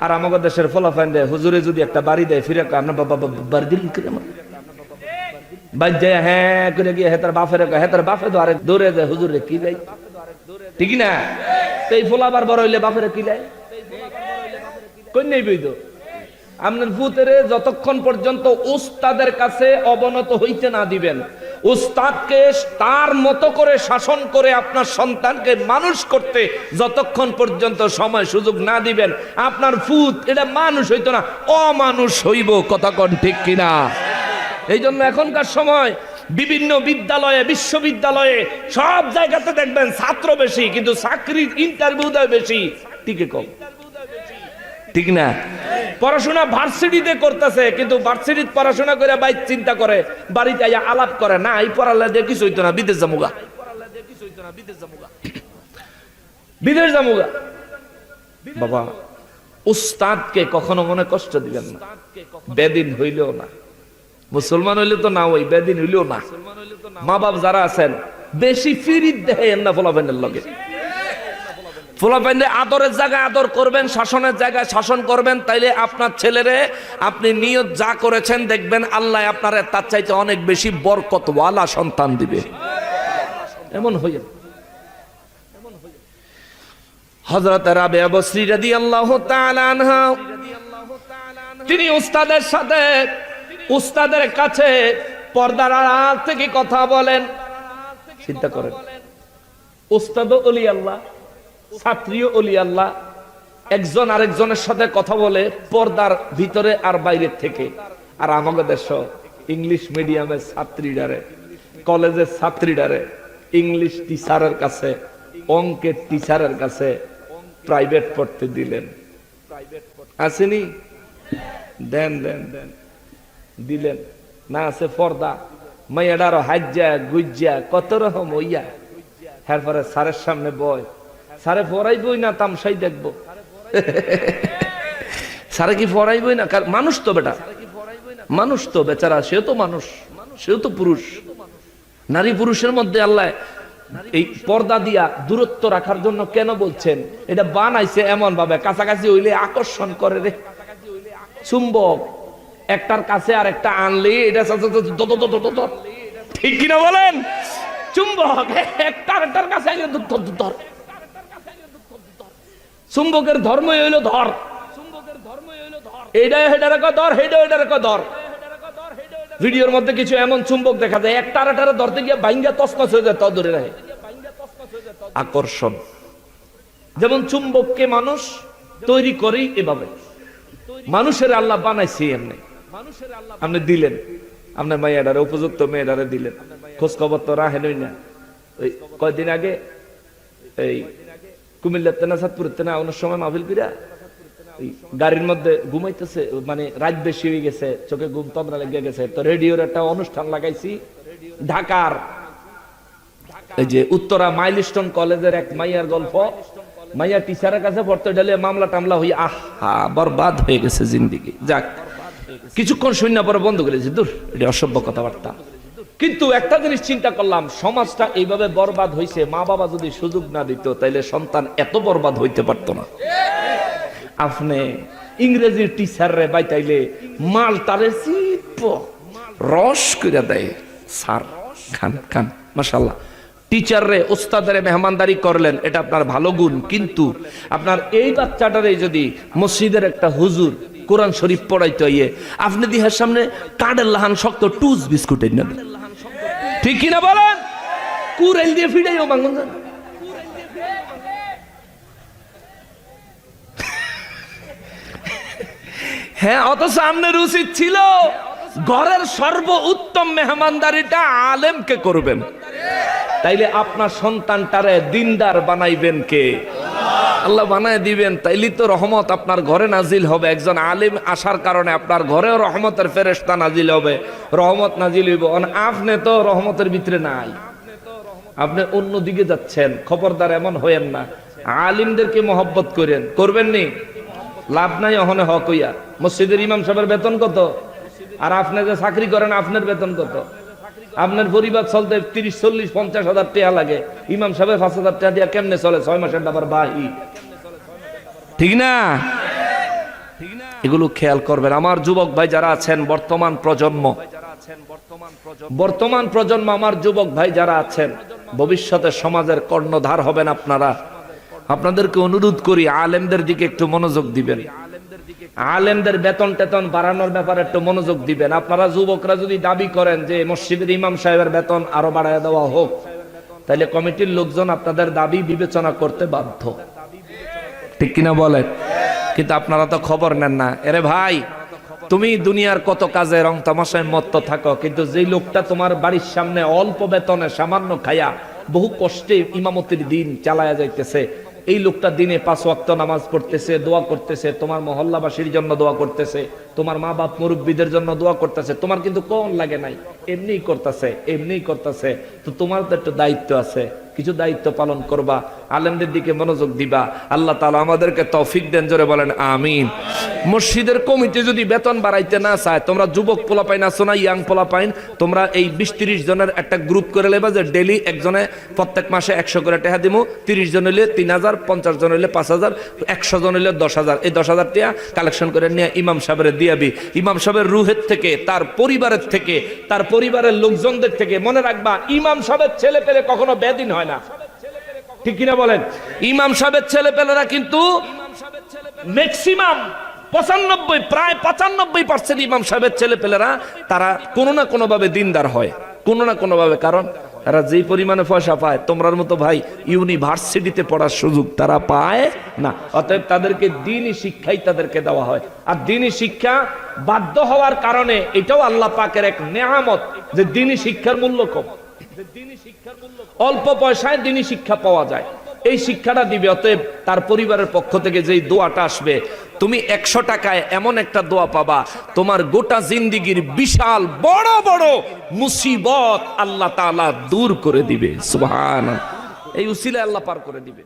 আর আমাদের দেশের ফলাফাইন দেয় হুজুরে যদি একটা বাড়ি দেয়, ফিরে বাবা বাড়ি হ্যাঁ করে গিয়ে হেতার হেতার তো আরেক দৌড়ে যায় হুজুরে কি দেয়? ঠিক না? এই ফোলা বড় হইলে বাপের কি দেয়? কন্যাই বৈধ। আপনার ভূতের যতক্ষণ পর্যন্ত উস্তাদের কাছে অবনত হইতে না দিবেন উস্তাদকে তার মতো করে শাসন করে আপনার সন্তানকে মানুষ করতে যতক্ষণ পর্যন্ত সময় সুযোগ না দিবেন, আপনার ফুত এটা মানুষ হইতো না, অমানুষ হইব কন ঠিক কিনা? এই জন্য এখনকার সময় বিভিন্ন বিদ্যালয়ে, বিশ্ববিদ্যালয়ে সব জায়গাতে দেখবেন ছাত্র বেশি, কিন্তু চাকরির ইন্টারভিউ দেয় বেশি, টিকে কম। ঠিক না? পড়াশোনা ভার্সিটিতে করতেছে, কিন্তু ভার্সিটিতে পড়াশোনা করে বাইক চিন্তা করে, বাড়িতে আইয়া আলাপ করে, না, এই পড়ালে দিয়ে কিছু হইতো না, বিদেশ জামুগা বিদেশ জামুগা বাবা, উস্তাদকে কখনো মনে কষ্ট দিবেন না। বেদিন হইলেও না। মুসলমান হইলে তো না ওই, বেদিন হইলেও না। মা বাপ যারা আছেন, বেশি ফিরিত দেহেন না ফলাফেনের লগে। আদরের জায়গায় আদর করবেন, শাসনের জায়গায় শাসন করবেন, তাইলে আপনার ছেলেরে আপনি নিয়ত যা করেছেন দেখবেন আল্লাহ আপনার তার চাইতে অনেক বেশি বরকতওয়ালা সন্তান দিবে। এমন রাদিয়াল্লাহু তাআলা আনহা, তিনি উস্তাদের সাথে উস্তাদের কাছে পর্দার আড়াল থেকে কথা বলেন। চিন্তা করেন। উস্তাদ আল্লাহ ছাত্রীও অলি আল্লাহ একজন আরেকজনের সাথে কথা বলে পর্দার ভিতরে আর বাইরের থেকে। আর আমাদের দেশ ইংলিশ মিডিয়ামের ছাত্রীডারে, কলেজের ছাত্রীডারে, ইংলিশ টিচারের কাছে, অঙ্কের টিচারের কাছে প্রাইভেট পড়তে দিলেন। আসেনি? দেন দেন দেন। দিলেন। না আছে পর্দা। মাইয়াডার হাজ্জা, গুজ্জা, কত রকম ওইয়া এরপরে স্যারের সামনে বয় স্যারে পড়াইবই না তামসাই দেখব। স্যারে কি পড়াইবই না? মানুষ তো বেটা। মানুষ তো বেচারা, সেও তো মানুষ, সেও তো পুরুষ। নারী পুরুষের মধ্যে আল্লাহ এই পর্দা দিয়া দূরত্ব রাখার জন্য কেন বলছেন? এটা বানাইছে এমন ভাবে, কাছাকাছি হইলে আকর্ষণ করে রে। চুম্বক, একটার কাছে আর একটা আনলে এটা। ঠিক কিনা বলেন? চুম্বক, একটার একটার কাছে ধর। চুম্বকের ধর্মই হইল ধর। এইটা ধর ধর। ভিডিওর মধ্যে কিছু এমন চুম্বক দেখা যায় আকর্ষণ। যেমন চুম্বককে মানুষ তৈরি এভাবে। মানুষের আল্লাহ বানাইছে এমনি। আপনি দিলেন, আপনার মেয়েটারে উপযুক্ত মেয়েটারে দিলেন। খোঁজ খবর তো রাখেনই না। কয়দিন আগে, এই কুমিল্লাতে না সাতপুরেতে না অনেক সময় মাহফিল পিরা গাড়ির মধ্যে ঘুমাইতেছে মানে রাত বেশি হয়ে গেছে, চোখে ঘুম তন্দ্রা লেগে গেছে। তো রেডিওর একটা অনুষ্ঠান লাগাইছি, ঢাকার এই যে উত্তরা মাইলস্টোন কলেজের এক মাইয়ার গল্প। মাইয়া টিচারের কাছে পড়তে গেলে মামলা টামলা হয়ে আহা, বরবাদ হয়ে গেছে জিন্দিগি। যাক, কিছুক্ষণ শূন্য পরে বন্ধ করেছি দূর, এটা অসভ্য কথাবার্তা। কিন্তু একটা জিনিস চিন্তা করলাম, সমাজটা এইভাবে বরবাদ হয়েছে মা বাবা যদি সুযোগ না দিত, তাইলে সন্তান এত বরবাদ হইতে পারতো না। আপনি ইংরেজির টিচার রে বাইতাইলে মাল তারে চিপ রস করে দেয়, স্যার, খান খান মাসাল্লাহ টিচার রে ওস্তাদারে মেহমানদারি করলেন, এটা আপনার ভালো গুণ, কিন্তু আপনার এই বাচ্চাটারে যদি মসজিদের একটা হুজুর কোরআন শরীফ পড়াইতে ইয়ে আপনি দিহার সামনে কাঠের লাহান শক্ত টুস বিস্কুটের নেন ঠিক কিনা বলেন? কুরেল দিয়ে ফিরাইও বাঙ্গন যান। হ্যাঁ অত আপনার উচিত ছিল। ঘরের সর্ব উত্তম মেহমানদারিটা আলেমকে করবেন। তাইলে আপনার সন্তানটারে দিনদার বানাইবেন কে? আল্লাহ বানায় দিবেন তাইলে তো রহমত আপনার ঘরে নাজিল হবে। একজন আলিম আসার কারণে আপনার ঘরেও রহমতের ফেরেশতা নাজিল হবে। রহমত নাজিল হইব। আপনি তো রহমতের ভিতরে নাই। আপনি অন্য দিকে যাচ্ছেন। খবরদার এমন হইেন না। আলিমদেরকে মহব্বত করেন। করবেন নি? লাভ নাই অহনে হক হইয়া। মসজিদের ইমাম সাহেবের বেতন কত? আর আপনি যে চাকরি করেন, আপনার বেতন কত? আপনার পরিবার চলতে তিরিশ, চল্লিশ, পঞ্চাশ হাজার টাকা লাগে। ইমাম সাহেবের পাঁচ হাজার টাকা দিয়া কেমনে চলে? ছয় মাসের ডাবার বাহি। ঠিক না? এগুলো খেয়াল করবেন। আমার যুবক ভাই যারা আছেন, বর্তমান প্রজন্ম। বর্তমান প্রজন্ম আমার যুবক ভাই যারা আছেন, ভবিষ্যতে সমাজের কর্ণধার হবেন আপনারা। আপনাদেরকে অনুরোধ করি, আলেমদের দিকে একটু মনোযোগ দিবেন। আলেমদের বেতন টেতন বাড়ানোর ব্যাপারে একটু মনোযোগ দিবেন। আপনারা যুবকরা যদি দাবি করেন যে মসজিদের ইমাম সাহেবের বেতন আরও বাড়ায় দেওয়া হোক, তাহলে কমিটির লোকজন আপনাদের দাবি বিবেচনা করতে বাধ্য। ঠিক কিনা বলেন? কিন্তু আপনারা তো খবর নেন না। এরে ভাই, তুমি দুনিয়ার কত কাজে রং তামাশায় মত্ত থাকো, কিন্তু যেই লোকটা তোমার বাড়ির সামনে অল্প বেতনে সামান্য খায়া বহু কষ্টে ইমামতির দিন চালায়া যাইতেছে, এই লোকটা দিনে পাঁচ ওয়াক্ত নামাজ পড়তেছে, দোয়া করতেছে, তোমার মহল্লাবাসীর জন্য দোয়া করতেছে, তোমার মা বাপ মুরব্বীদের জন্য দোয়া করতেছে, তোমার কিন্তু কোন লাগে নাই, এমনিই করতেছে এমনিই করতেছে। তো তোমার তো একটু দায়িত্ব আছে, কিছু দায়িত্ব পালন করবা আলেমদের দিকে মনোযোগ দিবা। আল্লাহ তালা আমাদেরকে তৌফিক দেন, জোরে বলেন, আমিন। মসজিদের কমিটি যদি বেতন বাড়াইতে না চায়, তোমরা যুবক পোলা পাইন আছো না ইয়াং পোলা পাইন তোমরা এই বিশ তিরিশ জনের একটা গ্রুপ করে লেবা যে ডেলি একজনে প্রত্যেক মাসে একশো করে টাকা দিমু, তিরিশ জন হইলে তিন হাজার, পঞ্চাশ জন হইলে পাঁচ হাজার, একশো জন হইলে দশ হাজার। এই দশ হাজার টাকা কালেকশন করে নিয়ে ইমাম সাহেবের দিয়াবি। ইমাম সাহেবের রুহের থেকে, তার পরিবারের থেকে, তার পরিবারের লোকজনদের থেকে মনে রাখবা, ইমাম সাহেবের ছেলে পেলে কখনো বেদিন হয় না। ঠিক কিনা বলেন? ইমাম সাহেবের ছেলে পেলেরা কিন্তু ম্যাক্সিমাম পঁচানব্বই, প্রায় পঁচানব্বই পার্সেন্ট ইমাম সাহেবের ছেলে পেলেরা তারা কোনো না কোনো ভাবে দিনদার হয়। কোনো না কোনো ভাবে কারণ তারা যেই পরিমাণে পয়সা পায়, তোমরার মতো ভাই ইউনিভার্সিটিতে পড়ার সুযোগ তারা পায় না। অতএব তাদেরকে দিনই শিক্ষাই তাদেরকে দেওয়া হয়। আর দিনই শিক্ষা বাধ্য হওয়ার কারণে এটাও আল্লাহ পাকের এক নেহামত যে দিনই শিক্ষার মূল্য কম। অল্প পয়সায় দিনই শিক্ষা পাওয়া যায়। এই শিক্ষাটা দিবে, অতএব তার পরিবারের পক্ষ থেকে যেই দোয়াটা আসবে, তুমি একশো টাকায় এমন একটা দোয়া পাবা, তোমার গোটা জিন্দিগির বিশাল বড় বড় মুসিবত আল্লাহ তালা দূর করে দিবে। সুবহান এই উসিলে আল্লাহ পার করে দিবে।